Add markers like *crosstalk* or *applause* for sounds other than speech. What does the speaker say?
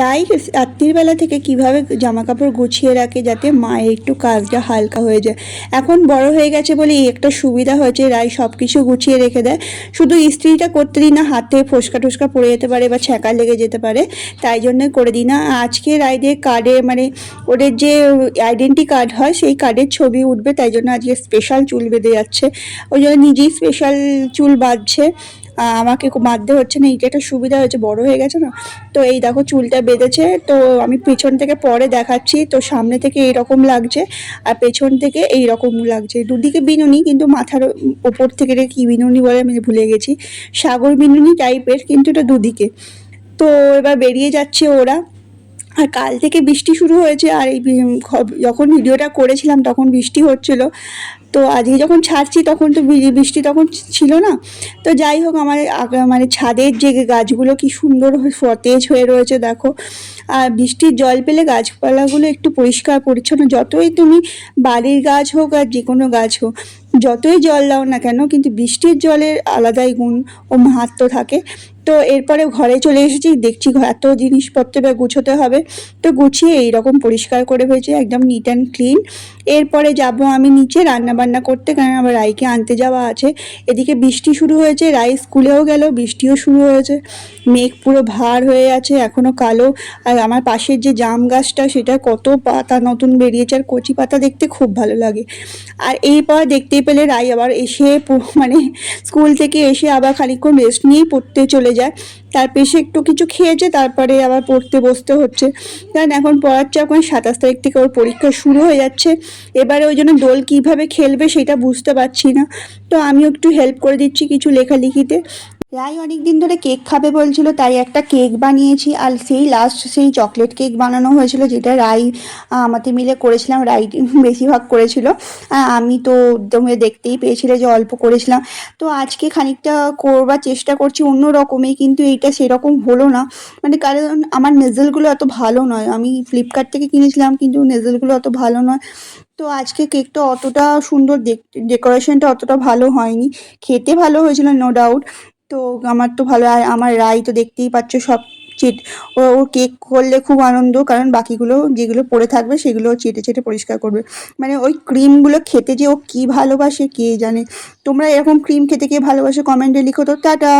রাই রাত্রিবেলা থেকে কীভাবে জামা কাপড় গুছিয়ে রাখে যাতে মায়ের একটু কাজটা হালকা হয়ে যায়। এখন বড় হয়ে গেছে বলে এই একটা সুবিধা হয়েছে, রায় সব কিছু গুছিয়ে রেখে দেয়। শুধু ইস্ত্রিটা করতে দিই না, হাতে ফোসকা টোসকা পড়ে যেতে পারে বা ছ্যাঁকা লেগে যেতে পারে, তাই জন্যই করে দিই না। আজকে রাইদের কার্ডে মানে ওদের যে আইডেন্টি কার্ড হয়, সেই কার্ডের ছবি উঠবে, তাই জন্য আজকে স্পেশাল চুল বেঁধে যাচ্ছে। ওই জন্য নিজেই স্পেশাল চুল বাঁধছে। আমাকে বাঁধতে হচ্ছে না, এইটা একটা সুবিধা হয়েছে, বড় হয়ে গেছে না? তো এই দেখো, চুলটা বেঁধেছে, তো আমি পেছন থেকে পরে দেখাচ্ছি, তো সামনে থেকে এইরকম লাগছে, আর পেছন থেকে এই রকম লাগছে। দুদিকে বিনুনি, কিন্তু মাথার ওপর থেকে কি বিনুনি বলে আমি ভুলে গেছি। সাগর বিনুনি টাইপের কিন্তু এটা দুদিকে। তো এবার বেরিয়ে যাচ্ছে ওরা আর কাল থেকে বৃষ্টি শুরু হয়েছে আর এই যখন ভিডিওটা করেছিলাম তখন বৃষ্টি হচ্ছিল। তো আজকে যখন ছাড়ছি তখন তো বৃষ্টি তখন ছিল না। তো যাই হোক, আমার মানে ছাদের যে গাছগুলো কি সুন্দর সতেজ হয়ে রয়েছে দেখো। আর বৃষ্টির জল পেলে গাছপালাগুলো একটু পরিষ্কার পরিচ্ছন্ন। যতই তুমি বাড়ির গাছ হোক আর যে কোনো গাছ হোক যতই জল দাও না কেন, কিন্তু বৃষ্টির জলের আলাদাই গুণ ও মাহাত্ম থাকে। তো এরপরে ঘরে চলে এসেছি, দেখছি এত জিনিসপত্র এবার গুছোতে হবে। তো গুছিয়ে এইরকম পরিষ্কার করে হয়েছে একদম নিট অ্যান্ড ক্লিন এরপরে যাব আমি নিচে রান্না বান্না করতে, কারণ আমার রাইকে আনতে যাওয়া আছে। এদিকে বৃষ্টি শুরু হয়েছে, রাই স্কুলেও গেল, বৃষ্টিও শুরু হয়েছে। মেঘ পুরো ভার হয়ে আছে, এখনও কালো। আর আমার পাশের যে জাম গাছটা, সেটা কত পাতা নতুন বেরিয়েছে, আর কচি পাতা দেখতে খুব ভালো লাগে। আর এই এরপর দেখতে পেলে রাই আবার এসে *laughs* মানে স্কুল থেকে এসে আবার খানিক্ষণ রেস্ট নিয়েই পড়তে চলে যায়। তার পেশে একটু কিছু খেয়েছে, তারপরে আবার পড়তে বসতে হচ্ছে। কারণ এখন পড়ার চাপ কারণ সাতাশ তারিখ থেকে ওর পরীক্ষা শুরু হয়ে যাচ্ছে। এবারে ওই জন্য দোল কীভাবে খেলবে সেটা বুঝতে পারছি না। তো আমিও একটু হেল্প করে দিচ্ছি কিছু লেখালেখিতে। রাই অনেক দিন ধরে কেক খাবে বলছিল, তাই একটা কেক বানিয়েছি আর সেই লাস্ট সেই চকলেট কেক বানানো হয়েছিল যেটা রাই আমাদের মিলে করেছিলাম, রাই বেশিরভাগ করেছিল। আমি তো তোমরা দেখতেই পেয়েছিলে যে অল্প করেছিলাম। তো আজকে খানিকটা করবার চেষ্টা করছি অন্য রকমই কিন্তু এইটা সেরকম হলো না। মানে কারণ আমার নেজেলগুলো এত ভালো নয়। আমি ফ্লিপকার্ট থেকে কিনেছিলাম, কিন্তু নেজেলগুলো অত ভালো নয়। তো আজকে কেকটা অতটা সুন্দর ডেকোরেশনটা অতটা ভালো হয়নি। খেতে ভালো হয়েছিল নো ডাউট তো আমার তো ভালো, আর আমার রাই তো দেখতেই পাচ্ছ সব চিট, ও ও কেক করলে খুব আনন্দ, কারণ বাকিগুলো যেগুলো পড়ে থাকবে সেগুলো চেটে চেটে পরিষ্কার করবে। মানে ওই ক্রিমগুলো খেতে যে ও কী ভালোবাসে কে জানে। তোমরা এরকম ক্রিম খেতে কে ভালোবাসে? কমেন্টে লিখো তো। টাটা!